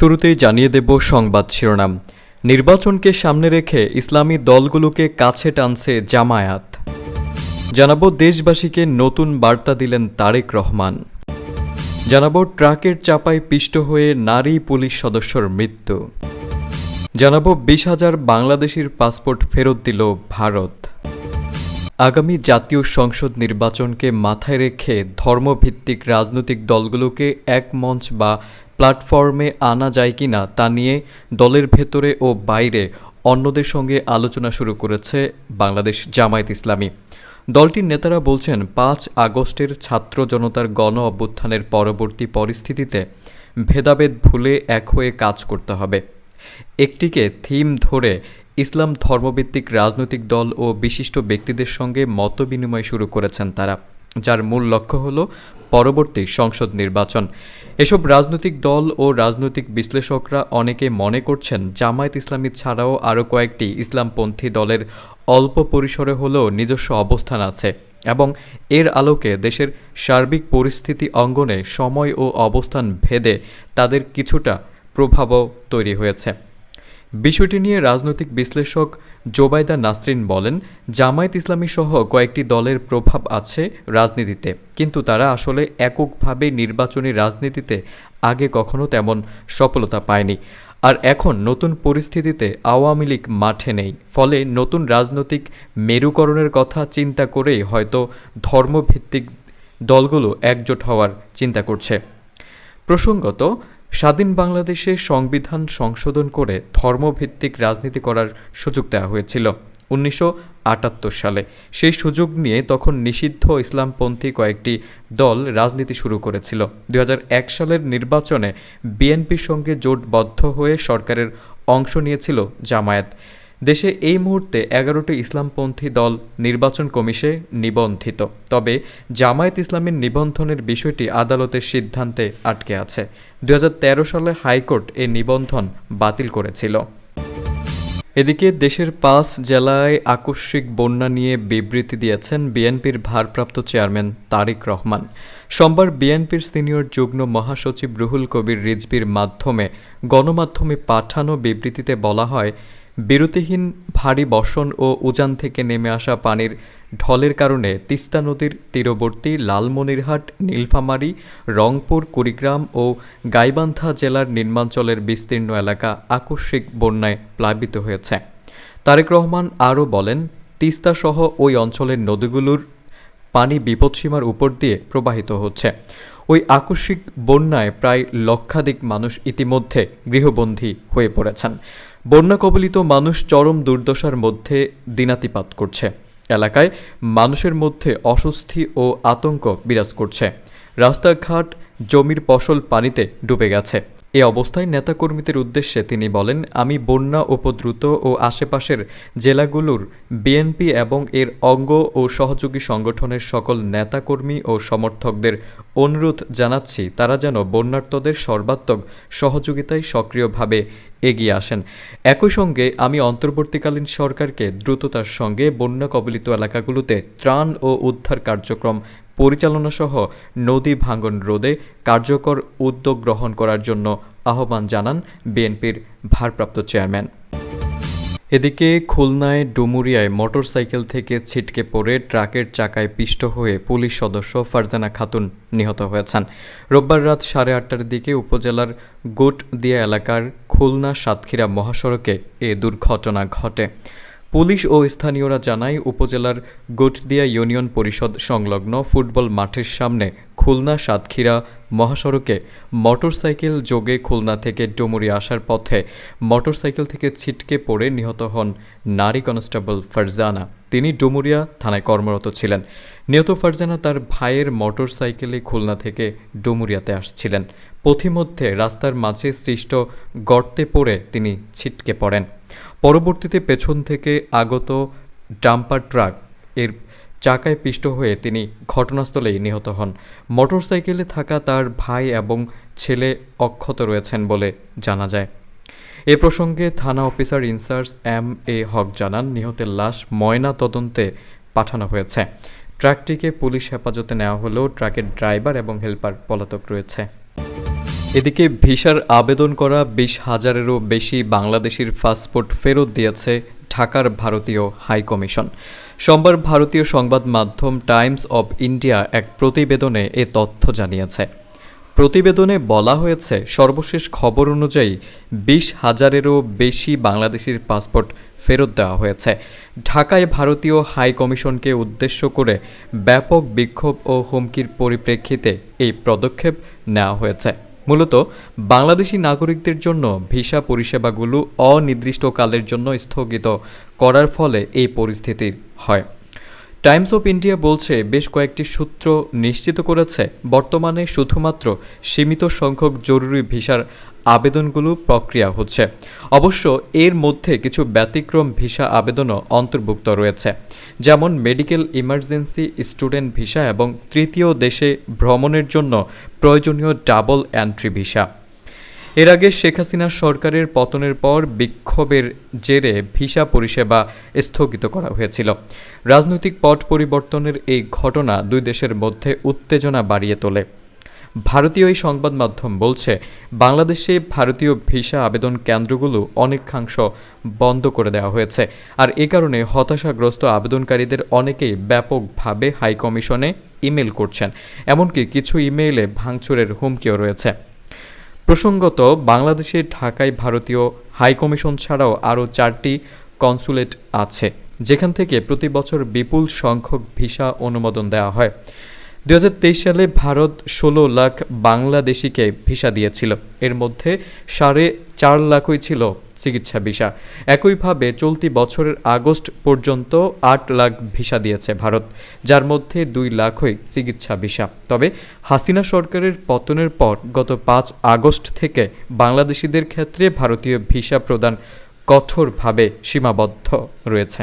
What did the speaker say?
শুরুতেই জানিয়ে দেব সংবাদ শিরোনাম। নির্বাচনকে সামনে রেখে ইসলামী দলগুলোকে কাছে টানছে জামায়াত। জানাব দেশবাসীকে নতুন বার্তা দিলেন তারেক রহমান। জানাব ট্রাকের চাপায় পিষ্ট হয়ে নারী পুলিশ সদস্যর মৃত্যু। জানাব বিশ হাজার বাংলাদেশির পাসপোর্ট ফেরত দিল ভারত। আগামী জাতীয় সংসদ নির্বাচনকে মাথায় রেখে ধর্মভিত্তিক রাজনৈতিক দলগুলোকে এক মঞ্চ বা প্ল্যাটফর্মে আনা যায় কিনা তা নিয়ে দলের ভেতরে ও বাইরে অন্যদের সঙ্গে আলোচনা শুরু করেছে বাংলাদেশ জামায়াত ইসলামী। দলটির নেতারা বলছেন, পাঁচ আগস্টের ছাত্র জনতার গণ অভ্যুত্থানের পরবর্তী পরিস্থিতিতে ভেদাভেদ ভুলে এক হয়ে কাজ করতে হবে। একটিকে থিম ধরে ইসলাম ধর্মভিত্তিক রাজনৈতিক দল ও বিশিষ্ট ব্যক্তিদের সঙ্গে মতবিনিময় শুরু করেছেন তারা। যার মূল লক্ষ্য হল পরবর্তী সংসদ নির্বাচন। এসব রাজনৈতিক দল ও রাজনৈতিক বিশ্লেষকরা অনেকে মনে করছেন জামায়াত ইসলামী ছাড়াও আরও কয়েকটি ইসলামপন্থী দলের অল্প পরিসরে হলেও নিজস্ব অবস্থান আছে এবং এর আলোকে দেশের সার্বিক পরিস্থিতি অঙ্গনে সময় ও অবস্থান ভেদে তাদের কিছুটা প্রভাবও তৈরি হয়েছে। বিষয়টি নিয়ে রাজনৈতিক বিশ্লেষক জোবাইদা নাসরিন বলেন, জামায়াত ইসলামী সহ কয়েকটি দলের প্রভাব আছে রাজনীতিতে, কিন্তু তারা আসলে এককভাবে নির্বাচনী রাজনীতিতে আগে কখনো তেমন সফলতা পায়নি। আর এখন নতুন পরিস্থিতিতে আওয়ামী লীগ মাঠে নেই, ফলে নতুন রাজনৈতিক মেরুকরণের কথা চিন্তা করেই হয়তো ধর্মভিত্তিক দলগুলো একজোট হওয়ার চিন্তা করছে। প্রসঙ্গত স্বাধীন বাংলাদেশে সংবিধান সংশোধন করে ধর্মভিত্তিক রাজনীতি করার সুযোগ দেওয়া হয়েছিল উনিশশো আটাত্তর সালে। সেই সুযোগ নিয়ে তখন নিষিদ্ধ ইসলামপন্থী কয়েকটি দল রাজনীতি শুরু করেছিল। দুই হাজার এক সালের নির্বাচনে বিএনপির সঙ্গে জোটবদ্ধ হয়ে সরকারের অংশ নিয়েছিল জামায়াত। দেশে এই মুহূর্তে এগারোটি ইসলামপন্থী দল নির্বাচন কমিশে নিবন্ধিত, তবে জামায়াত ইসলামের নিবন্ধনের বিষয়টি আদালতের সিদ্ধান্তে আটকে আছে। দু হাজার তেরো সালে হাইকোর্ট এ নিবন্ধন বাতিল করেছিল। এদিকে দেশের পাঁচ জেলায় আকস্মিক বন্যা নিয়ে বিবৃতি দিয়েছেন বিএনপির ভারপ্রাপ্ত চেয়ারম্যান তারিক রহমান। সোমবার বিএনপির সিনিয়র যুগ্ম মহাসচিব রুহুল কবির রিজবির মাধ্যমে গণমাধ্যমে পাঠানো বিবৃতিতে বলা হয় বিরতিহীন, ভারী বর্ষণ ও উজান থেকে নেমে আসা পানির ঢলের কারণে তিস্তা নদীর তীরবর্তী লালমনিরহাট, নীলফামারী, রংপুর, কুড়িগ্রাম ও গাইবান্ধা জেলার নির্মাঞ্চলের বিস্তীর্ণ এলাকা আকস্মিক বন্যায় প্লাবিত হয়েছে। তারেক রহমান আরও বলেন তিস্তা সহ ওই অঞ্চলের নদীগুলোর পানি বিপদসীমার উপর দিয়ে প্রবাহিত হচ্ছে। ওই আকস্মিক বন্যায় প্রায় লক্ষাধিক মানুষ ইতিমধ্যে গৃহবন্দী হয়ে পড়েছেন। বন্যা কবলিত মানুষ চরম দুর্দশার মধ্যে দিনাতিপাত করছে। এলাকায় মানুষের মধ্যে অস্বস্তি ও আতঙ্ক বিরাজ করছে। রাস্তাঘাট, জমির ফসল পানিতে ডুবে গেছে। এ অবস্থায় নেতাকর্মীদের উদ্দেশ্যে তিনি বলেন, আমি বন্যা, উপদ্রুত ও আশেপাশের জেলাগুলোর বিএনপি এবং এর অঙ্গ ও সহযোগী সংগঠনের সকল নেতাকর্মী ও সমর্থকদের অনুরোধ জানাচ্ছি। তারা যেন বন্যার্তদের সর্বাত্মক সহযোগিতায় সক্রিয়ভাবে এগিয়ে আসেন। একই সঙ্গে আমি অন্তর্বর্তীকালীন সরকারকে দ্রুততার সঙ্গে বন্যা কবলিত এলাকাগুলোতে ত্রাণ ও উদ্ধার কার্যক্রম পরিচালনা সহ নদী ভাঙ্গন রোধে কার্যকর উদ্যোগ গ্রহণ করার জন্য আহ্বান জানান বিএনপির ভারপ্রাপ্ত চেয়ারম্যান। এদিকে খুলনায় ডুমুরিয়ায় মোটরসাইকেল থেকে ছিটকে পড়ে ট্রাকের চাকায় পিষ্ট হয়ে পুলিশ সদস্য ফারজানা খাতুন নিহত হয়েছেন। রোববার রাত সাড়ে আটটার দিকে উপজেলার গোটদিয়া এলাকার খুলনা সাতক্ষীরা মহাসড়কে এ দুর্ঘটনা ঘটে। পুলিশ ও স্থানীয়রা জানায়, উপজেলার গোটদিয়া ইউনিয়ন পরিষদ সংলগ্ন ফুটবল মাঠের সামনে খুলনা সাতক্ষীরা মহাসড়কে মোটরসাইকেল যোগে খুলনা থেকে ডুমুরি আসার পথে মোটরসাইকেল থেকে ছিটকে পড়ে নিহত হন নারী কনস্টেবল ফারজানা। তিনি ডুমুরিয়া থানায় কর্মরত ছিলেন। নিহত ফারজানা তার ভাইয়ের মোটরসাইকেলে খুলনা থেকে ডুমুরিয়াতে আসছিলেন। পথিমধ্যে রাস্তার মাঝে সৃষ্ট গর্তে পড়ে তিনি ছিটকে পড়েন। পরবর্তীতে পেছন থেকে আগত ডাম্পার ট্রাক এর চাকায় পিষ্ট হয়ে তিনি ঘটনাস্থলেই নিহত হন। মোটরসাইকেলে থাকা তার ভাই এবং ছেলে অক্ষত রয়েছেন বলে জানা যায়। এ প্রসঙ্গে থানা officer in charge M A Haque জানান, নিহতের লাশ ময়না তদন্তে পাঠানো হয়েছে। ট্রাকটিকে পুলিশ হেফাজতে নেওয়া হলেও ট্রাকের ড্রাইভার এবং হেলপার পলাতক রয়েছে। এদিকে ভিসার আবেদন করা বিশ হাজারেরও বেশি বাংলাদেশির পাসপোর্ট ফেরত দিয়েছে ঢাকার ভারতীয় হাই কমিশন সোমবার ভারতীয় সংবাদ মাধ্যম টাইমস অব ইন্ডিয়া এক প্রতিবেদনে এ তথ্য জানিয়েছে। প্রতিবেদনে বলা হয়েছে, সর্বশেষ খবর অনুযায়ী বিশ হাজারেরও বেশি বাংলাদেশির পাসপোর্ট ফেরত দেওয়া হয়েছে। ঢাকায় ভারতীয় হাই কমিশনকে উদ্দেশ্য করে ব্যাপক বিক্ষোভ ও হুমকির পরিপ্রেক্ষিতে এই পদক্ষেপ নেওয়া হয়েছে। মূলত বাংলাদেশি নাগরিকদের জন্য ভিসা পরিষেবাগুলো অনির্দিষ্টকালের জন্য স্থগিত করার ফলে এই পরিস্থিতি হয়। টাইমস অফ ইন্ডিয়া বলছে বেশ কয়েকটি সূত্র নিশ্চিত করেছে, বর্তমানে শুধুমাত্র সীমিত সংখ্যক জরুরি ভিসার আবেদনগুলো প্রক্রিয়া হচ্ছে। অবশ্য এর মধ্যে কিছু ব্যতিক্রম ভিসা আবেদনও অন্তর্ভুক্ত রয়েছে, যেমন মেডিকেল ইমার্জেন্সি স্টুডেন্ট ভিসা এবং তৃতীয় দেশে ভ্রমণের জন্য প্রয়োজনীয় ডাবল এন্ট্রি ভিসা। এর আগে শেখ হাসিনা সরকারের পতনের পর বিক্ষোভের জেরে ভিসা পরিষেবা স্থগিত করা হয়েছিল। রাজনৈতিক পট পরিবর্তনের এই ঘটনা দুই দেশের মধ্যে উত্তেজনা বাড়িয়ে তোলে। ভারতীয় এই সংবাদ মাধ্যম বলছে, বাংলাদেশে ভারতীয় ভিসা আবেদন কেন্দ্রগুলো অনেকাংশ বন্ধ করে দেওয়া হয়েছে। আর এ কারণে হতাশাগ্রস্ত আবেদনকারীদের অনেকেই ব্যাপকভাবে হাইকমিশনে ইমেল করছেন। এমনকি কিছু ইমেইলে ভাঙচুরের হুমকিও রয়েছে। প্রসঙ্গত বাংলাদেশের ঢাকায় ভারতীয় হাইকমিশন ছাড়াও আরও চারটি কনসুলেট আছে, যেখান থেকে প্রতি বছর বিপুল সংখ্যক ভিসা অনুমোদন দেওয়া হয়। দুই হাজার তেইশ সালে ভারত ষোলো লাখ বাংলাদেশিকে ভিসা দিয়েছিল। এর মধ্যে সাড়ে চার লাখই ছিল চিকিৎসা ভিসা। একইভাবে চলতি বছরের আগস্ট পর্যন্ত আট লাখ ভিসা দিয়েছে ভারত, যার মধ্যে দুই লাখই চিকিৎসা ভিসা। তবে হাসিনা সরকারের পতনের পর গত পাঁচ আগস্ট থেকে বাংলাদেশিদের ক্ষেত্রে ভারতীয় ভিসা প্রদান কঠোরভাবে সীমাবদ্ধ রয়েছে।